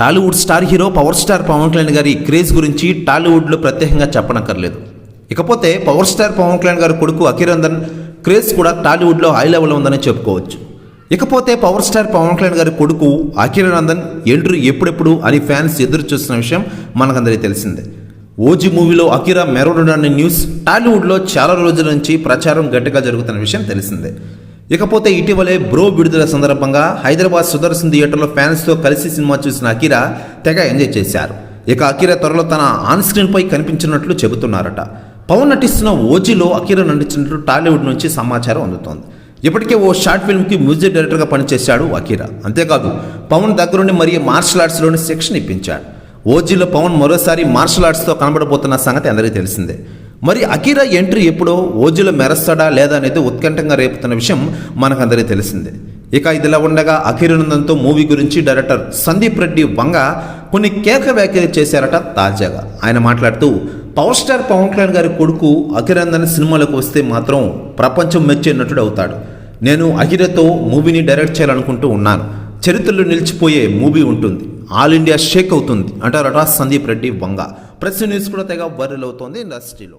Tollywood star hero power star Pawan Kalyan గారి craze గురించి టాలీవుడ్లో ప్రత్యేకంగా చెప్పనక్కర్లేదు. ఇకపోతే పవర్ స్టార్ పవన్ కళ్యాణ్ గారి కొడుకు అఖిరందన్ క్రేజ్ కూడా టాలీవుడ్లో హై లెవెల్ ఉందని చెప్పుకోవచ్చు. ఇకపోతే పవర్ స్టార్ పవన్ కళ్యాణ్ గారి కొడుకు అఖిరానందన్ ఎంట్రీ ఎప్పుడెప్పుడు అని ఫ్యాన్స్ ఎదురు చూస్తున్న విషయం మనకందరికీ తెలిసిందే. ఓజీ మూవీలో అఖిరా మెరవడం అనే న్యూస్ టాలీవుడ్లో చాలా రోజుల నుంచి ప్రచారం గట్టిగా జరుగుతున్న విషయం తెలిసిందే. ఇకపోతే ఇటీవలే బ్రో విడుదల సందర్భంగా హైదరాబాద్ సుదర్శన్ థియేటర్లో ఫ్యాన్స్తో కలిసి సినిమా చూసిన అకిరా తెగ ఎంజాయ్ చేశారు. ఇక అకిరా త్వరలో తన ఆన్ స్క్రీన్పై కనిపించినట్లు చెబుతున్నారట. పవన్ నటిస్తున్న ఓజీలో అకిరా నటించినట్లు టాలీవుడ్ నుంచి సమాచారం అందుతోంది. ఇప్పటికే ఓ షార్ట్ ఫిల్మ్కి మ్యూజిక్ డైరెక్టర్గా పనిచేశాడు అకిరా అంతేకాదు పవన్ దగ్గరుండి మరి మార్షల్ ఆర్ట్స్లోని శిక్షణ ఇప్పించాడు. ఓజీలో పవన్ మరోసారి మార్షల్ ఆర్ట్స్తో కనబడబోతున్న సంగతి అందరికీ తెలిసిందే. మరి అకిరా ఎంట్రీ ఎప్పుడో ఓజుల మెరస్తాడా లేదా అనేది ఉత్కంఠంగా రేపుతున్న విషయం మనకందరికీ తెలిసిందే. ఇక ఇదిలా ఉండగా అఖిరానందంతో మూవీ గురించి డైరెక్టర్ సందీప్ రెడ్డి వంగ కొన్ని కేక వ్యాఖ్యలు చేశారట తాజాగా. ఆయన మాట్లాడుతూ పవర్ స్టార్ పవన్ కళ్యాణ్ గారి కొడుకు అఖిరందన్ సినిమాలకు వస్తే మాత్రం ప్రపంచం మెచ్చే నటుడు అవుతాడు. నేను అఖిరతో మూవీని డైరెక్ట్ చేయాలనుకుంటూ ఉన్నాను. చరిత్రలో నిలిచిపోయే మూవీ ఉంటుంది. ఆల్ ఇండియా షేక్ అవుతుంది అంటారట సందీప్ రెడ్డి వంగ. ప్రెస్ న్యూస్ కూడా తెగ వైరల్ అవుతోంది ఇండస్ట్రీలో.